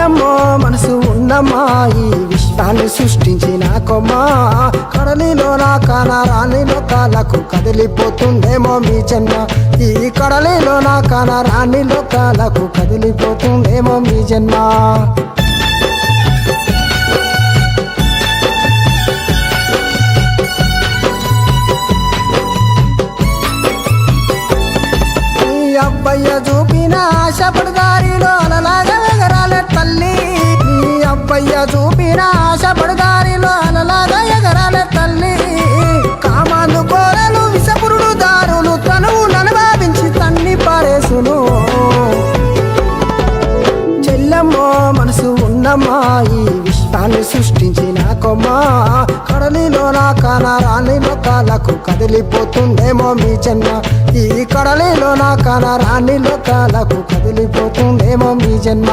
మనసు ఉన్నమ్మా ఈ విశ్వాన్ని సృష్టించిన కొమ్మా. కడలిలో నా కాన రాణిలో కాలకు కదిలిపోతుందేమో మీ జన్మ. ఈ కడలిలో నా కాన రాణిలో కాలకు కదిలిపోతుందేమో మీ జన్మ. చూపిన ఆశపడు దారిలో అలలాగా ఎగరాలే తల్లి. కామాందు కోరలు విషపురుడు దారులు తనువు నన్ను భావించి తన్ని పారేసును. చెల్లమ్మో మనసు ఉన్నమ్మా ఈ విశ్వాన్ని సృష్టించిన కొమ్మా. కడలిలో నా కాన రాణిలో కాలకు కదిలిపోతుందేమో మీ జన్మ. ఈ కడలిలో నా కాన రాణిలో కాలకు కదిలిపోతుందేమో మీ జన్మ.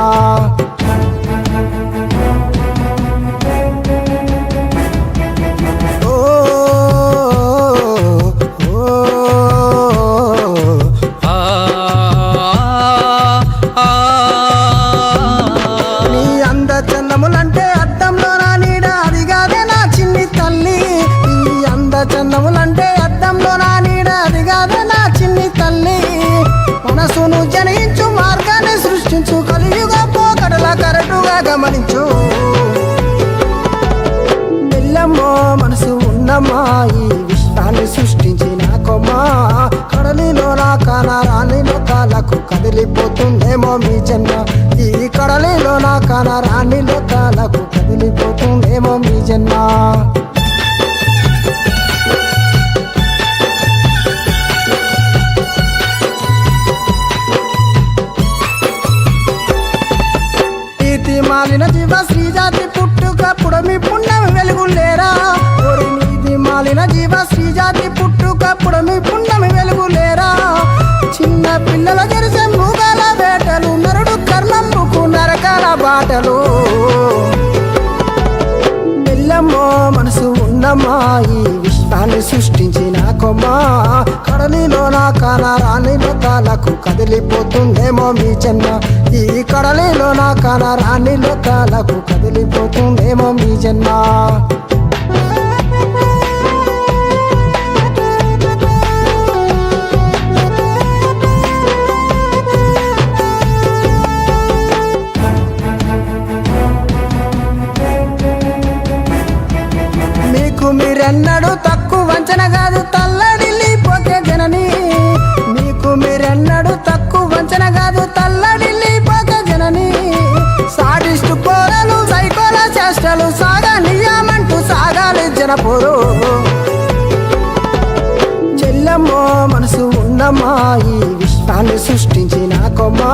గమనించు. ఎల్లమ్మో మనసు ఉన్నమ్మా ఈ విశ్వాన్ని సృష్టించిన కొమ్మా. కడలిలో నా కాన రాణిలో కాలకు కదిలిపోతుందేమో మీ జన్మ. ఈ కడలిలో నా కాన రాణిలో కాలకు కదిలిపోతుందేమో మీ జన్మ. రాత్రి పుట్టుక పుడమి పుణ్యం వెలుగులేరా లేరా? నీది మాలిన జీవ శ్రీజాతి పుట్టుక పుడమి వెలుగు వెలుగులేరా చిన్న పిల్లల జరిసే మృగాల వేటలు నరుడు కర్ణంబుకు నరకాల బాటలు. ఎల్లమ్మో మనసు ఉన్నమ్మా ఈ సృష్టించిన కొమ్మ. కడలిలో నా కాన రాణిలో కాలకు కదిలిపోతుందేమో మీ జన్మ. ఈ కడలిలో నా కాన రాణిలో కాలకు కదిలిపోతుందేమో మీ జన్మ. మీకు మీరెన్నడూ తక్కువ సాగాలి జనపోరు చెల్లమ్మో మనసు ఉన్నమ్మా ఈ విశ్వాన్ని సృష్టించిన కొమ్మా.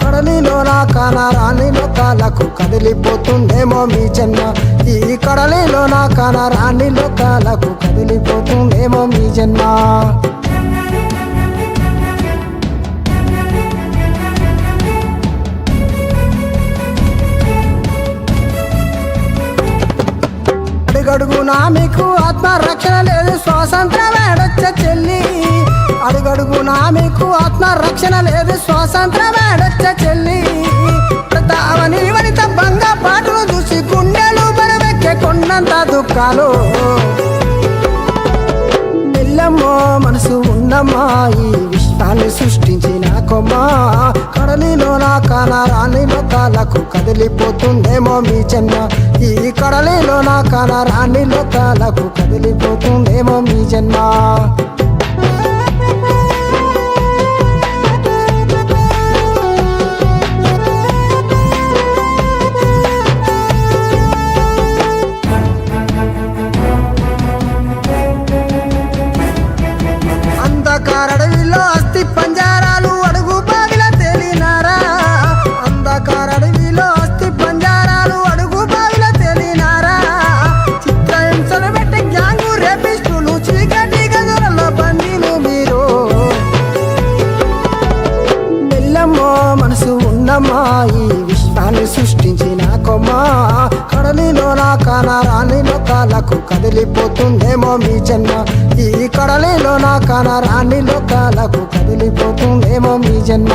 కడలిలో నా కాన రాణిలో కాలకు కదిలిపోతుందేమో మీ జన్మ. ఈ కడలిలో నా కాన రాణిలో కాలకు కదిలిపోతుందేమో మీ జన్మ. అడుగడుగునా మీకు ఆత్మరక్షణ లేదు. స్వాతంత్రం ఏడొచ్చే చెల్లి. అడుగడుగునా మీకు ఆత్మరక్షణ లేదు. స్వాతంత్రం ఏడొచ్చే చెల్లి. ప్రతావని వనిత భంగ పాటలు చూసి గుండెలు బరవెక్కే కొండంత దుఃఖాలు. ఎల్లమ్మో మనసు ఉన్నమ్మా ఈ విశ్వాన్ని సృష్టి కొమ్మా కడలిలో నా కాన రాణిలో లోకాలకు కదిలిపోతుందేమో మీ జన్మ. ఈ కడలిలో నా కాన రాణిలో లోకాలకు కదిలిపోతుందేమో మీ జన్మ. కడలిలో నా కాన లోకాలకు కదిలిపోతుందేమో మీ జన్మ. ఈ కడలిలో నా కాన లోకాలకు కదిలిపోతుందేమో మీ జన్మ.